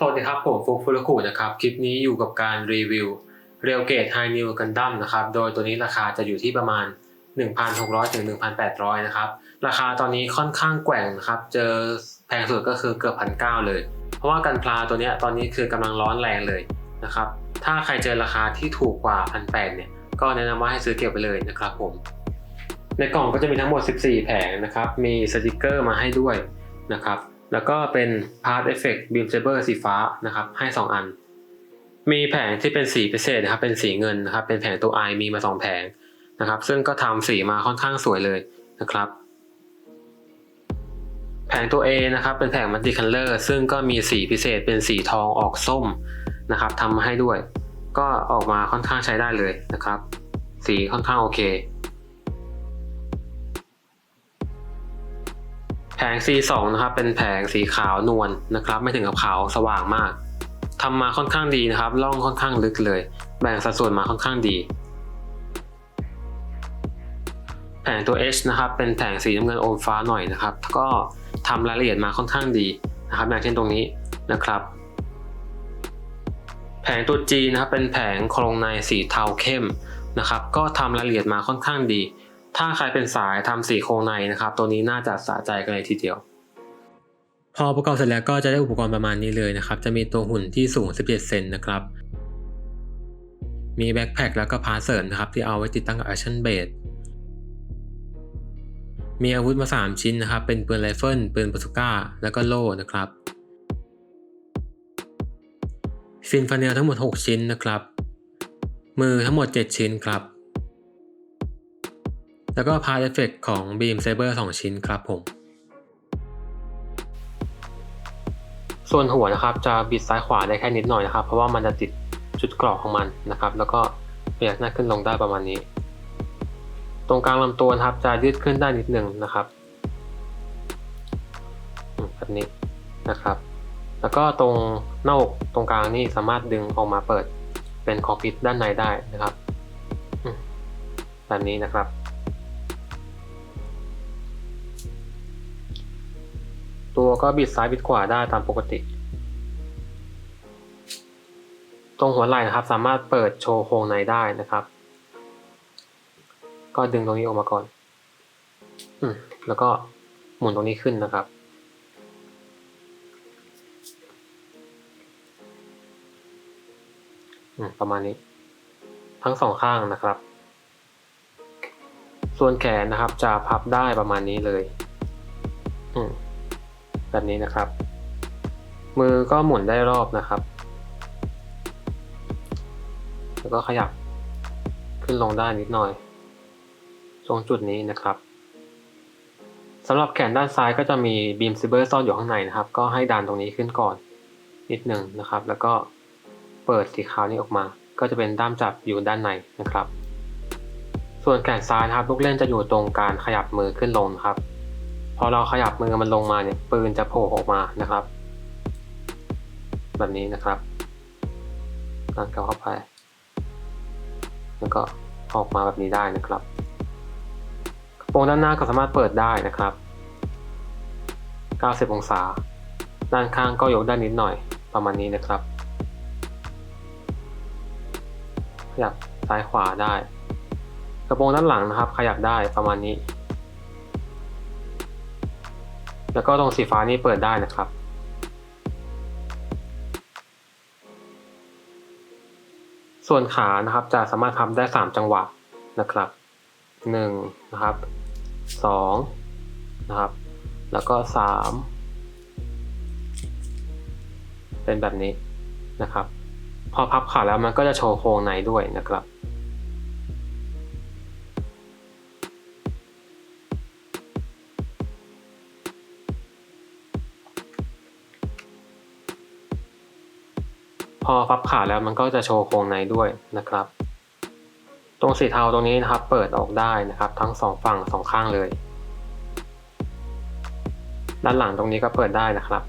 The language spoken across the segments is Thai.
สวัสดีครับผมฟุกฟุรุคุนะครับคลิปนี้อยู่กับการรีวิวเรียวเกตไฮนิวกันดั้มนะครับโดยตัวนี้ราคาจะอยู่ที่ประมาณ 1,600ถึง1,800นะครับราคาตอนนี้ค่อนข้างแกว่งนะครับเจอแพงสุดก็คือเกือบพันเเลย เพราะว่ากันพลาตัวนี้ตอนนี้คือกำลังร้อนแรงเลยนะครับถ้าใครเจอราคาที่ถูกกว่าพันแเนี่ยก็แนะนำว่าให้ซื้อเก็บไปเลยนะครับผมในกล่องก็จะมีทั้งหมด 14 แผงนะครับมีสติกเกอร์มาให้ด้วยนะครับ แล้วก็เป็น Part Effect Beam Saber สีฟ้านะครับ ให้ 2 อัน มีแผงที่เป็นสีพิเศษนะครับ เป็นสีเงินนะครับ เป็นแผงตัว I มีมา 2 แผงนะครับ ซึ่งก็ทำสีมาค่อนข้างสวยเลยนะครับ แผงตัว A นะครับ เป็นแผงมัลติคัลเลอร์ ซึ่งก็มีสีพิเศษเป็นสีทองออกส้มนะครับทำมาให้ด้วย ก็ออกมาค่อนข้างใช้ได้เลยนะครับ สีค่อนข้างโอเค แผง C2 นะครับ เป็นแผงสีขาวนวลนะครับ ไม่ถึงกับขาวสว่างมากทำมาค่อนข้างดีนะครับล่องค่อนข้างลึกเลย แบ่งสัดส่วนมาค่อนข้างดี แผงตัว H นะครับเป็นแผงสีน้ำเงินอมฟ้าหน่อยนะครับ ก็ทำรายละเอียดมาค่อนข้างดีนะครับอย่างเช่นตรงนี้นะครับ แผงตัว G นะครับเป็นแผงโครงในสีเทาเข้มนะครับ ก็ทำรายละเอียดมาค่อนข้างดี ถ้าใครเป็นสายทำสีโครงในนะครับ ตัวนี้น่าจะสะใจกันเลยทีเดียว พอประกอบเสร็จแล้วก็จะได้อุปกรณ์ประมาณนี้เลยนะครับ จะมีตัวหุ่นที่สูง 17 เซนนะครับ มีแบ็คแพคแล้วก็พาเสริมนะครับ ที่เอาไว้ติดตั้งกับแอคชั่นเบดมีอาวุธมา 3 ชิ้นนะครับ เป็นปืนไรเฟิลปืนปาซูก้า แล้วก็โล่นะครับฟินฟาเนลทั้งหมด 6 ชิ้นนะครับ มือทั้งหมด 7 ชิ้นครับ แล้วก็พาร์ทเอฟเฟกของ Beam Saber 2ชิ้นครับผม ส่วนหัวนะครับจะบิดซ้ายขวาได้แค่นิดหน่อยนะครับ เพราะว่ามันจะติดจุดกรอกของมันนะครับ แล้วก็พยักหน้าขึ้นลงได้ประมาณนี้ ตรงกลางลำตัวนะครับจะยืดขึ้นได้นิดหนึ่งนะครับแบบนี้นะครับ แล้วก็ตรงหน้าอกตรงกลางนี่สามารถดึงออกมาเปิดเป็นคอปิดด้านในได้นะครับแบบนี้นะครับ ตัวก็บิดซ้ายบิดขวาได้ตามปกติ ตรงหัวไหล่นะครับ สามารถเปิดโชว์โครงในได้นะครับ ก็ดึงตรงนี้ออกมาก่อนอืมแล้วก็หมุนตรงนี้ขึ้นนะครับอืประมาณนี้ ทั้งสองข้างนะครับ ส่วนแขนนะครับจะพับได้ประมาณนี้เลย อืม แบบนี้นะครับ มือก็หมุนได้รอบนะครับ แล้วก็ขยับขึ้นลงได้นิดหน่อย ตรงจุดนี้นะครับสำหรับแขนด้านซ้ายก็จะมีบีมซิเบอร์ซ่อนอยู่ข้างในนะครับ ก็ให้ดันตรงนี้ขึ้นก่อนนิดหนึ่งนะครับ แล้วก็เปิดสีขาวนี้ออกมา ก็จะเป็นด้ามจับอยู่ด้านในนะครับ ส่วนแขนซ้ายนะครับลูกเล่นจะอยู่ตรงการขยับมือขึ้นลงครับ พอเราขยับมือมันลงมาเนี่ยปืนจะโผล่ออกมานะครับ แบบนี้นะครับดันเข้าไป แล้วก็ออกมาแบบนี้ได้นะครับกระโปรงด้านหน้าก็สามารถเปิดได้นะครับ 90 องศา ด้านข้างก็ยกได้นิดหน่อยประมาณนี้นะครับขยับซ้ายขวาได้ กระโปรงด้านหลังนะครับ ขยับได้ประมาณนี้ แล้วก็ตรงสีฟ้านี้เปิดได้นะครับ ส่วนขานะครับจะสามารถทำได้ 3 จังหวะนะครับ1นะครับ2นะครับ แล้วก็ 3 เป็นแบบนี้นะครับ พอพับขาแล้วมันก็จะโชว์โครงในด้วยนะครับ อพับขาแล้วมันก็จะโชว์โครงในด้วยนะครับ ตรงสีเทาตรงนี้นะครับเปิดออกได้นะครับ ทั้งสองฝั่งสองข้างเลย ด้านหลังตรงนี้ก็เปิดได้นะครับ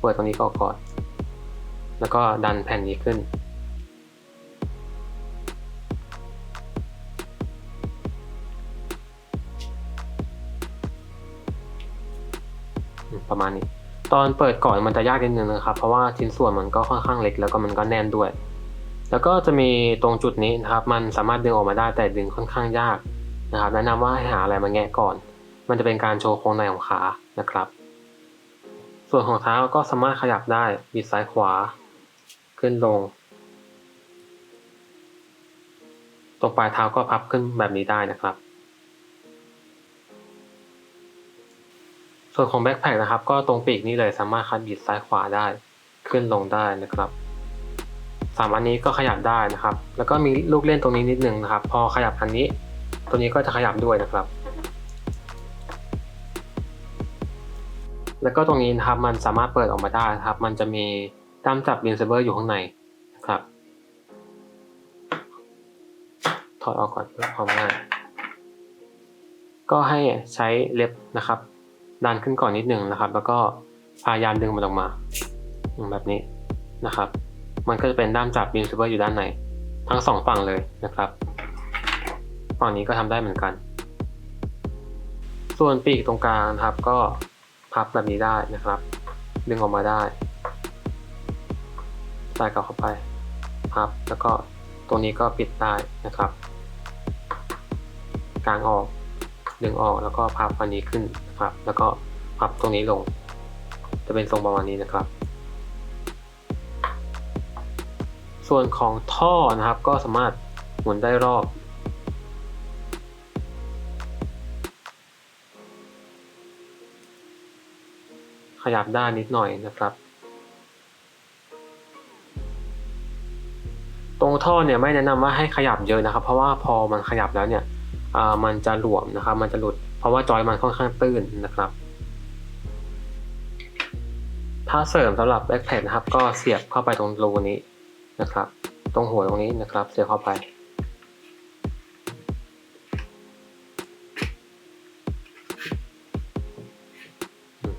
เปิดตรงนี้ก็ก่อน แล้วก็ดันแผ่นนี้ขึ้นประมาณนี้ ตอนเปิดก่อนมันจะยากนิดนึงนะครับ เพราะว่าชิ้นส่วนมันก็ค่อนข้างเล็กแล้วก็มันก็แน่นด้วย แล้วก็จะมีตรงจุดนี้นะครับ มันสามารถดึงออกมาได้แต่ดึงค่อนข้างยากนะครับแนะนำว่าให้หาอะไรมาแงะก่อน มันจะเป็นการโชว์โครงในของขานะครับ ส่วนของเท้าก็สามารถขยับได้บิดซ้ายขวา ขึ้นลง ตรงปลายเท้าก็พับขึ้นแบบนี้ได้นะครับ ส่วนของแบ็คแพคนะครับ ก็ตรงปีกนี้เลยสามารถคัดบิดซ้ายขวาได้ ขึ้นลงได้นะครับสามอันนี้ก็ขยับได้นะครับ แล้วก็มีลูกเล่นตรงนี้นิดนึงนะครับ พอขยับอันนี้ ตัวนี้ก็จะขยับด้วยนะครับ แล้วก็ตรงนี้นะครับมันสามารถเปิดออกมาได้นะครับ มันจะมีด้ามจับบินเซเบอร์อยู่ข้างในนะครับ ถอดออกก่อนเพื่อความง่ายก็ให้ใช้เล็บนะครับ ดันขึ้นก่อนนิดหนึ่งนะครับ แล้วก็พยายามดึงมันออกมา แบบนี้นะครับ มันก็จะเป็นด้ามจับบินซูเปอร์อยู่ด้านในทั้งสองฝั่งเลยนะครับฝั่งนี้ก็ทำได้เหมือนกัน ส่วนปีกตรงกลางนะครับ ก็พับแบบนี้ได้นะครับ ดึงออกมาได้ใส่กลับเข้าไปพับแล้วก็ตรงนี้ก็ปิดได้นะครับกางออกดึงออกแล้วก็พับอันนี้ขึ้น นะครับ แล้วก็พับตรงนี้ลง จะเป็นทรงประมาณนี้นะครับ ส่วนของท่อนะครับก็สามารถหมุนได้รอบขยับได้นิดหน่อยนะครับ ตรงท่อเนี่ยไม่แนะนำว่าให้ขยับเยอะนะครับ เพราะว่าพอมันขยับแล้วเนี่ย มันจะหลวมนะครับ มันจะหลุด เพราะว่าจอยมันค่อนข้างตื้นนะครับ ถ้าเสริมสำหรับแบ็คแพดนะครับ ก็เสียบเข้าไปตรงรูนี้นะครับ ตรงหัวตรงนี้นะครับ เสียบเข้าไป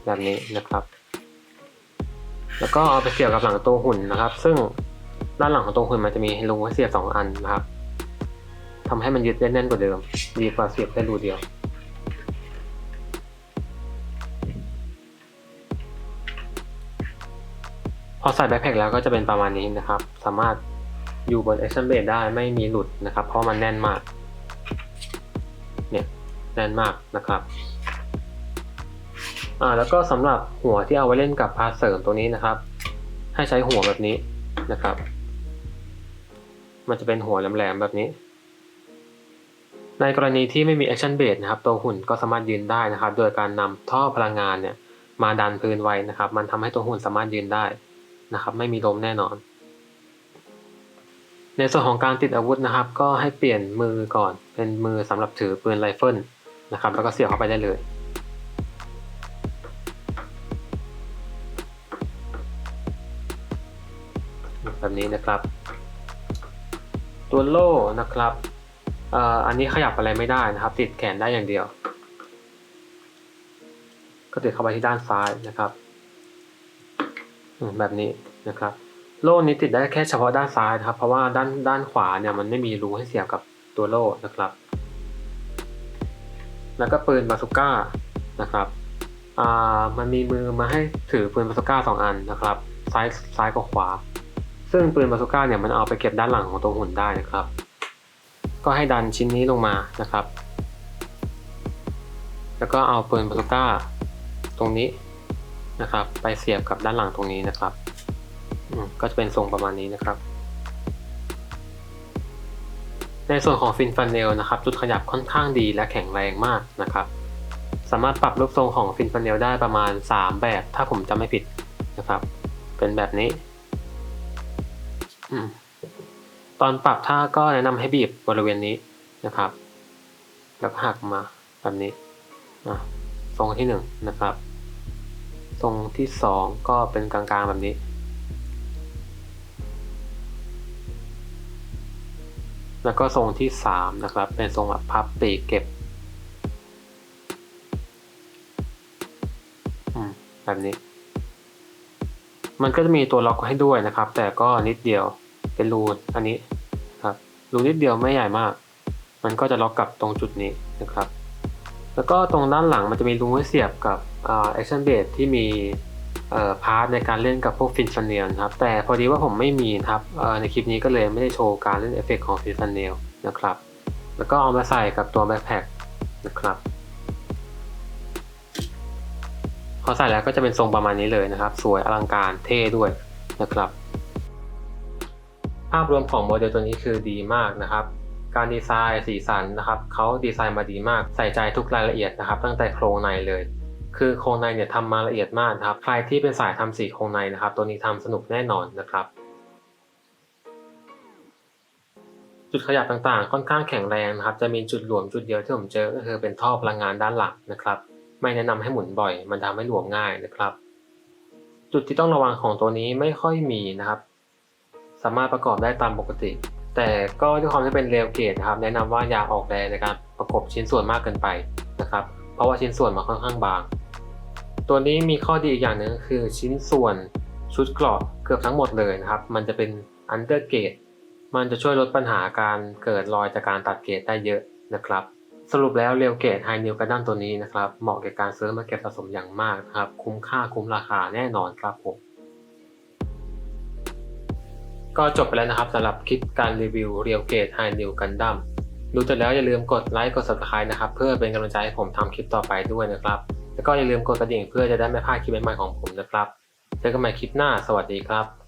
แบบนี้นะครับ แล้วก็เอาไปเสียบกับหลังตัวหุ่นนะครับ ซึ่งด้านหลังของตัวหุ่นมันจะมีรูให้เสียบสองอันนะครับ ทำให้มันยึดได้แน่นกว่าเดิม ดีกว่าเสียบแค่รูเดียว พอใส่แบ็คแพคแล้วก็จะเป็นประมาณนี้นะครับ สามารถอยู่บน action base ได้ไม่มีหลุดนะครับ เพราะมันแน่นมาก เนี่ย แน่นมากนะครับอ่าแล้วก็สำหรับหัวที่เอาไว้เล่นกับพาเสริมตัวนี้นะครับ ให้ใช้หัวแบบนี้นะครับ มันจะเป็นหัวแหลมๆแบบนี้ ในกรณีที่ไม่มี action base นะครับตัวหุ่นก็สามารถยืนได้นะครับ โดยการนำท่อพลังงานเนี่ยมาดันพื้นไว้นะครับ มันทำให้ตัวหุ่นสามารถยืนได้นะครับ ไม่มีลมแน่นอน ในส่วนของการติดอาวุธนะครับ ก็ให้เปลี่ยนมือก่อนเป็นมือสำหรับถือปืนไรเฟิลนะครับ แล้วก็เสียบเข้าไปได้เลยแบบนี้นะครับ ตัวโล่นะครับ อันนี้ขยับอะไรไม่ได้นะครับ ติดแขนได้อย่างเดียว ก็ติดเข้าไปที่ด้านซ้ายนะครับแบบนี้นะครับโล่นี้ติดได้แค่เฉพาะด้านซ้ายนะครับ เพราะว่าด้านด้านขวาเนี่ยมันไม่มีรูให้เสียบกับตัวโล่นะครับ แล้วก็ปืนบาสุก้านะครับอ่ามันมีมือมาให้ถือปืนบาสุก้าสองอันนะครับ ซ้ายซ้ายกับขวา ซึ่งปืนบาสุก้าเนี่ยมันเอาไปเก็บด้านหลังของตัวหุ่นได้นะครับ ก็ให้ดันชิ้นนี้ลงมานะครับ แล้วก็เอาปืนบาสุก้าตรงนี้นะครับ ไปเสียบกับด้านหลังตรงนี้นะครับก็จะเป็นทรงประมาณนี้นะครับ ในส่วนของฟินฟันเนลนะครับ จุดขยับค่อนข้างดีและแข็งแรงมากนะครับ สามารถปรับรูปทรงของฟินฟันเนลได้ประมาณ 3 แบบ ถ้าผมจำไม่ผิดนะครับ เป็นแบบนี้ ตอนปรับท่าก็แนะนำให้บีบบริเวณนี้นะครับ แล้วก็หักมาแบบนี้ทรงที่1นนะครับ ทรงที่ 2 ก็เป็นกลางๆแบบนี้ แล้วก็ทรงที่ 3 นะครับ เป็นทรงแบบพับปีกเก็บแบบนี้ มันก็จะมีตัวล็อกให้ด้วยนะครับ แต่ก็นิดเดียว เป็นรูอันนี้ครับรูนิดเดียวไม่ใหญ่มาก มันก็จะล็อกกับตรงจุดนี้นะครับ แล้วก็ตรงด้านหลังมันจะมีรูให้เสียบกับ action base ที่มีพาร์ทในการเล่นกับพวกฟินฟันเนลนครับแต่พอดีว่าผมไม่มีครับในคลิปนี้ก็เลยไม่ได้โชว์การเล่นเอฟเฟกต์ของฟินฟันเนลนะครับ แล้วก็เอามาใส่กับตัวแบ็คแพคนะครับพอใส่แล้วก็จะเป็นทรงประมาณนี้เลยนะครับ สวยอลังการเท่ด้วยนะครับ ภาพรวมของโมเดลตัวนี้คือดีมากนะครับ การดีไซน์สีสันนะครับเขาดีไซน์มาดีมาก ใส่ใจทุกรายละเอียดนะครับ ตั้งแต่โครงในเลย คือโครงในเนี่ยทำมาละเอียดมากนะครับ ใครที่เป็นสายทำสีโครงในนะครับ ตัวนี้ทำสนุกแน่นอนนะครับ จุดขยับต่างๆ ค่อนข้างแข็งแรงนะครับ จะมีจุดหลวมจุดเดียวที่ผมเจอก็คือเป็นท่อพลังงานด้านหลังนะครับ ไม่แนะนำให้หมุนบ่อย มันทำให้หลวมง่ายนะครับ จุดที่ต้องระวังของตัวนี้ไม่ค่อยมีนะครับ สามารถประกอบได้ตามปกติ แต่ก็ด้วยความที่เป็นเรลเกตนะครับแนะนำว่าอย่าออกแรงในการประกบชิ้นส่วนมากเกินไปนะครับเพราะว่าชิ้นส่วนมันค่อนข้างบาง ตัวนี้มีข้อดีอีกอย่างหนึ่งคือชิ้นส่วนชุดเกราะเกือบทั้งหมดเลยนะครับ มันจะเป็นอันเดอร์เกตมันจะช่วยลดปัญหาการเกิดรอยจากการตัดเกตได้เยอะนะครับสรุปแล้วเรลเกตไฮนิวกระด้านตัวนี้นะครับ เหมาะแก่การซื้อมาเก็บสะสมอย่างมากครับ คุ้มค่าคุ้มราคาแน่นอนครับผม ก็จบไปแล้วนะครับสำหรับคลิปการรีวิวเรียวเกตไฮนิวกันดั้มดูจบแล้วอย่าลืมกดไลค์กด subscribe นะครับ เพื่อเป็นกำลังใจให้ผมทำคลิปต่อไปด้วยนะครับ แล้วก็อย่าลืมกดกระดิ่งเพื่อจะได้ไม่พลาดคลิปใหม่ๆของผมนะครับเจอกันใหม่คลิปหน้าสวัสดีครับ